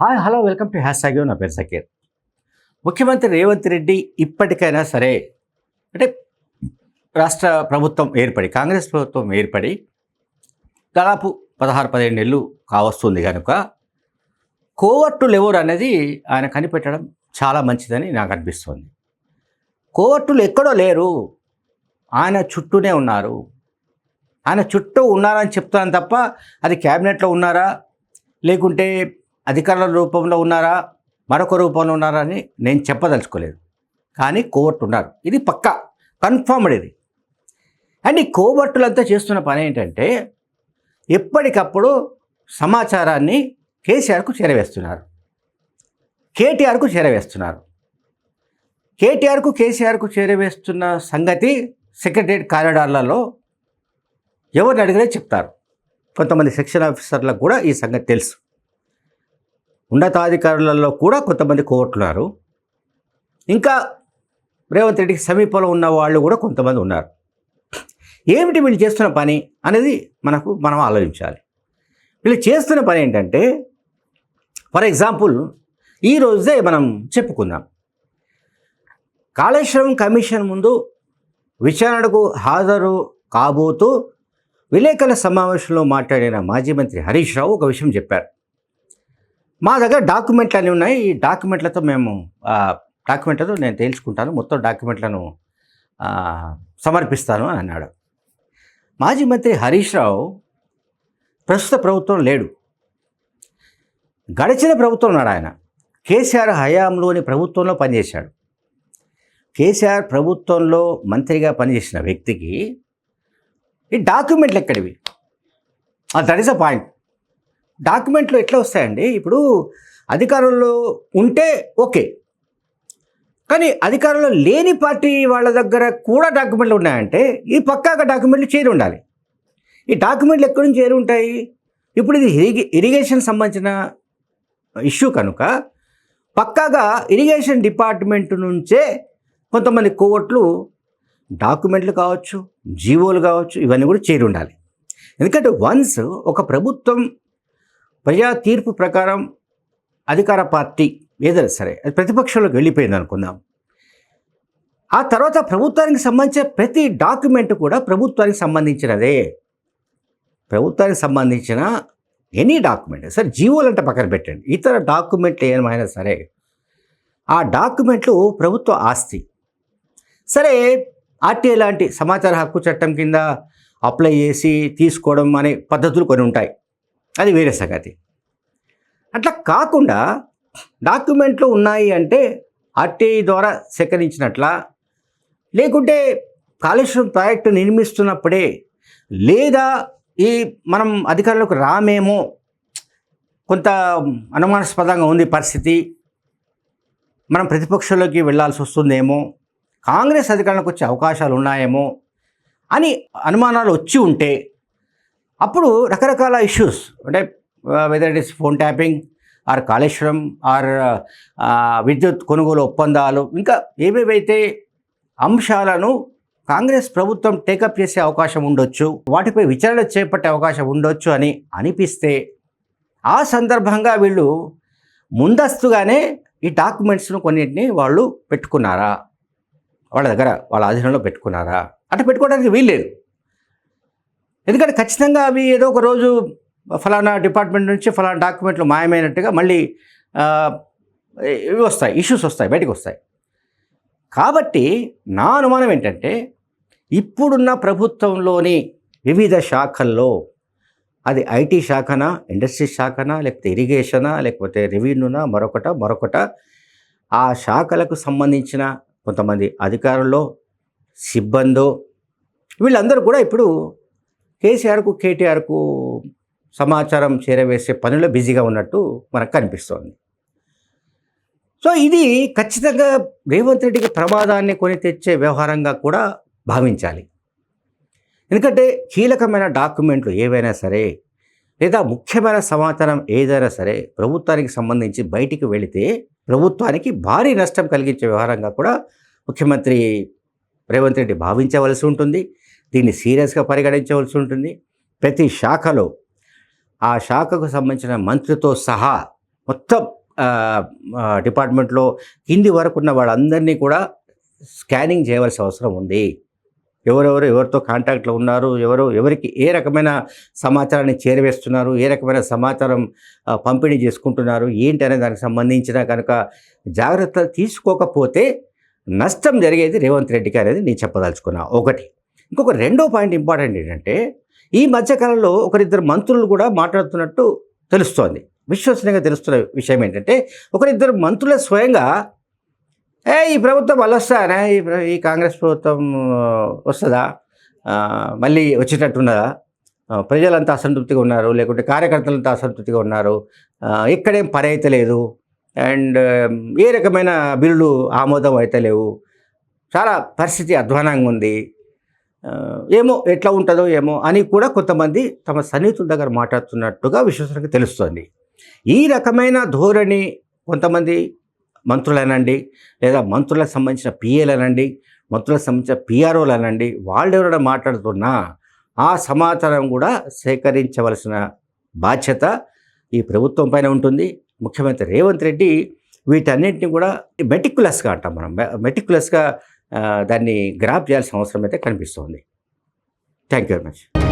Hi hello welcome to hashtag నా పేరు సకీర్ ముఖ్యమంత్రి రేవంత్ రెడ్డి ఇప్పటికైనా సరే అంటే రాష్ట్ర ప్రభుత్వం ఏర్పడి కాంగ్రెస్ ప్రభుత్వం ఏర్పడి దాదాపు పదహారు పదిహేను నెలలు కావస్తుంది కనుక కోవర్టులు ఎవరు అనేది ఆయన కనిపెట్టడం చాలా మంచిదని నాకు అనిపిస్తుంది. కోవర్టులు ఎక్కడో లేరు ఆయన చుట్టూనే ఉన్నారు. ఆయన చుట్టూ ఉన్నారని చెప్తాను తప్ప అది క్యాబినెట్లో ఉన్నారా? లేకుంటే అధికారుల రూపంలో ఉన్నారా? మరొక రూపంలో ఉన్నారా అని నేను చెప్పదలుచుకోలేదు. కానీ కోవర్ట్ ఉన్నారు. ఇది పక్కా. కన్ఫర్మ్డ్ ఇది. అండ్ ఈ కోవర్టులంతా చేస్తున్న పని ఏంటంటే ఎప్పటికప్పుడు సమాచారాన్ని కేసీఆర్కు చేరవేస్తున్నారు. కేటీఆర్కు చేరవేస్తున్నారు. కేటీఆర్కు కేసీఆర్కు చేరవేస్తున్న సంగతి సెక్రటరియట్ కారిడార్లలో ఎవరిని అడిగినా చెప్తారు. కొంతమంది సెక్షన్ ఆఫీసర్లకు కూడా ఈ సంగతి తెలుసు. ఉన్నతాధికారులలో కూడా కొంతమంది కోర్టున్నారు. ఇంకా రేవంత్ రెడ్డికి సమీపంలో ఉన్న వాళ్ళు కూడా కొంతమంది ఉన్నారు. ఏమిటి వీళ్ళు చేస్తున్న పని అనేది మనకు మనం ఆలోచించాలి. వీళ్ళు చేస్తున్న పని ఏంటంటే ఫర్ ఎగ్జాంపుల్ ఈ రోజే మనం చెప్పుకుందాం. కాళేశ్వరం కమిషన్ ముందు విచారణకు హాజరు కాబోతూ విలేకరుల సమావేశంలో మాట్లాడిన మాజీ మంత్రి హరీష్ రావు ఒక విషయం చెప్పారు. మా దగ్గర డాక్యుమెంట్లు అన్నీ ఉన్నాయి. ఈ డాక్యుమెంట్లతో మేము డాక్యుమెంట్లతో నేను తేల్చుకుంటాను. మొత్తం డాక్యుమెంట్లను సమర్పిస్తాను అని అన్నాడు. మాజీ మంత్రి హరీష్ రావు ప్రస్తుత ప్రభుత్వం లేడు. గడిచిన ప్రభుత్వం ఉన్నాడు ఆయన. కేసీఆర్ హయాంలోని ప్రభుత్వంలో పనిచేశాడు. కేసీఆర్ ప్రభుత్వంలో మంత్రిగా పనిచేసిన వ్యక్తికి ఈ డాక్యుమెంట్లు ఎక్కడివి? దట్ ఈస్ అ పాయింట్ డాక్యుమెంట్లు ఎట్లా వస్తాయండి? ఇప్పుడు అధికారంలో ఉంటే ఓకే. కానీ అధికారంలో లేని పార్టీ వాళ్ళ దగ్గర కూడా డాక్యుమెంట్లు ఉన్నాయంటే ఈ పక్కాగా డాక్యుమెంట్లు చేరి ఉండాలి. ఈ డాక్యుమెంట్లు ఎక్కడి నుంచి చేరి ఉంటాయి? ఇప్పుడు ఇది ఇరిగే ఇరిగేషన్ సంబంధించిన ఇష్యూ కనుక పక్కాగా ఇరిగేషన్ డిపార్ట్మెంట్ నుంచే కొంతమంది కోవట్లు డాక్యుమెంట్లు కావచ్చు జీవోలు కావచ్చు ఇవన్నీ కూడా చేరి ఉండాలి. ఎందుకంటే వన్స్ ఒక ప్రభుత్వం ప్రజా తీర్పు ప్రకారం అధికార పార్టీ ఏదైనా సరే అది ప్రతిపక్షంలోకి వెళ్ళిపోయింది అనుకుందాం. ఆ తర్వాత ప్రభుత్వానికి సంబంధించిన ప్రతి డాక్యుమెంట్ కూడా ప్రభుత్వానికి సంబంధించినదే. ప్రభుత్వానికి సంబంధించిన ఎనీ డాక్యుమెంట్ సరే జీవోలు అంటే పక్కన పెట్టండి. ఇతర డాక్యుమెంట్లు ఏమైనా సరే ఆ డాక్యుమెంట్లు ప్రభుత్వ ఆస్తి. సరే ఆర్టీఐ లాంటి సమాచార హక్కు చట్టం కింద అప్లై చేసి తీసుకోవడం అనే పద్ధతులు కొన్ని ఉంటాయి. అది వేరే సంగతి. అట్లా కాకుండా డాక్యుమెంట్లు ఉన్నాయి అంటే ఆర్టీఐ ద్వారా సేకరించినట్లా లేకుంటే కాళేశ్వరం ప్రాజెక్టు నిర్మిస్తున్నప్పుడే లేదా ఈ మనం అధికారులకు రామేమో కొంత అనుమానాస్పదంగా ఉంది పరిస్థితి మనం ప్రతిపక్షంలోకి వెళ్ళాల్సి వస్తుందేమో కాంగ్రెస్ అధికారంలోకి వచ్చే అవకాశాలు ఉన్నాయేమో అని అనుమానాలు వచ్చి ఉంటే అప్పుడు రకరకాల ఇష్యూస్ అంటే whether it is phone tapping or Kaleshwaram or విద్యుత్ కొనుగోలు ఒప్పందాలు ఇంకా ఏవేవైతే అంశాలను కాంగ్రెస్ ప్రభుత్వం టేకప్ చేసే అవకాశం ఉండొచ్చు వాటిపై విచారణ చేపట్టే అవకాశం ఉండొచ్చు అని అనిపిస్తే ఆ సందర్భంగా వీళ్ళు ముందస్తుగానే ఈ డాక్యుమెంట్స్ను కొన్నింటిని వాళ్ళు పెట్టుకున్నారా? వాళ్ళ దగ్గర వాళ్ళ ఆధీనంలో పెట్టుకున్నారా? అట్లా పెట్టుకోవడానికి వీల్లేదు. ఎందుకంటే ఖచ్చితంగా అవి ఏదో ఒక రోజు ఫలానా డిపార్ట్మెంట్ నుంచి ఫలానా డాక్యుమెంట్లు మాయమైనట్టుగా మళ్ళీ ఇవి వస్తాయి ఇష్యూస్ వస్తాయి బయటకు వస్తాయి. కాబట్టి నా అనుమానం ఏంటంటే ఇప్పుడున్న ప్రభుత్వంలోని వివిధ శాఖల్లో అది ఐటీ శాఖనా ఇండస్ట్రీ శాఖనా లేకపోతే ఇరిగేషనా లేకపోతే రెవెన్యూనా మరొకట మరొకట ఆ శాఖలకు సంబంధించిన కొంతమంది అధికారులు సిబ్బందో వీళ్ళందరూ కూడా ఇప్పుడు కేసీఆర్కు కేటీఆర్కు సమాచారం చేరవేసే పనిలో బిజీగా ఉన్నట్టు మనకు కనిపిస్తోంది. సో ఇది ఖచ్చితంగా రేవంత్ రెడ్డికి ప్రమాదాన్ని కొని తెచ్చే వ్యవహారంగా కూడా భావించాలి. ఎందుకంటే కీలకమైన డాక్యుమెంట్లు ఏవైనా సరే లేదా ముఖ్యమైన సమాచారం ఏదైనా సరే ప్రభుత్వానికి సంబంధించి బయటికి వెళితే ప్రభుత్వానికి భారీ నష్టం కలిగించే వ్యవహారంగా కూడా ముఖ్యమంత్రి రేవంత్ రెడ్డి భావించవలసి ఉంటుంది. దీన్ని సీరియస్గా పరిగణించవలసి ఉంటుంది. ప్రతి శాఖలో ఆ శాఖకు సంబంధించిన మంత్రితో సహా మొత్తం డిపార్ట్మెంట్లో కింది వరకు ఉన్న వాళ్ళందరినీ కూడా స్కానింగ్ చేయవలసిన అవసరం ఉంది. ఎవరెవరు ఎవరితో కాంటాక్ట్లో ఉన్నారు ఎవరు ఎవరికి ఏ రకమైన సమాచారాన్ని చేరవేస్తున్నారు ఏ రకమైన సమాచారం పంపిణీ చేసుకుంటున్నారు ఏంటి అనే దానికి సంబంధించిన కనుక జాగ్రత్తలు తీసుకోకపోతే నష్టం జరిగేది రేవంత్ రెడ్డికి అనేది నేను చెప్పదలుచుకున్నా. ఒకటి. ఇంకొక రెండో పాయింట్ ఇంపార్టెంట్ ఏంటంటే ఈ మధ్యకాలంలో ఒకరిద్దరు మంత్రులు కూడా మాట్లాడుతున్నట్టు తెలుస్తోంది. విశ్వసనీయంగా తెలుస్తున్న విషయం ఏంటంటే ఒకరిద్దరు మంత్రులే స్వయంగా ఏ ఈ ప్రభుత్వం మళ్ళీ వస్తానే ఈ ఈ కాంగ్రెస్ ప్రభుత్వం వస్తుందా? మళ్ళీ వచ్చేటట్టున్నదా ప్రజలంతా అసంతృప్తిగా ఉన్నారు లేకుంటే కార్యకర్తలంతా అసంతృప్తిగా ఉన్నారు ఆ, ఇక్కడేం పని అయితే లేదు అండ్ ఏ రకమైన బిల్లులు ఆమోదం అయితే లేవు చాలా పరిస్థితి అధ్వానంగా ఉంది ఏమో ఎట్లా ఉంటుందో ఏమో అని కూడా కొంతమంది తమ సన్నిహితుల దగ్గర మాట్లాడుతున్నట్టుగా విశ్వసనీయంగా తెలుస్తుంది. ఈ రకమైన ధోరణి కొంతమంది మంత్రులనండి లేదా మంత్రులకు సంబంధించిన పిఏలనండి మంత్రులకు సంబంధించిన పిఆర్ఓలు అనండి వాళ్ళు ఎవరైనా మాట్లాడుతున్నా ఆ సమాచారం కూడా సేకరించవలసిన బాధ్యత ఈ ప్రభుత్వం పైన ఉంటుంది. ముఖ్యమంత్రి రేవంత్ రెడ్డి వీటన్నింటినీ కూడా మెటిక్యులస్గా అంటాం మనం. మెటిక్యులస్గా దాన్ని గ్రాప్ చేయాల్సిన అవసరం అయితే కనిపిస్తుంది. Thank you very much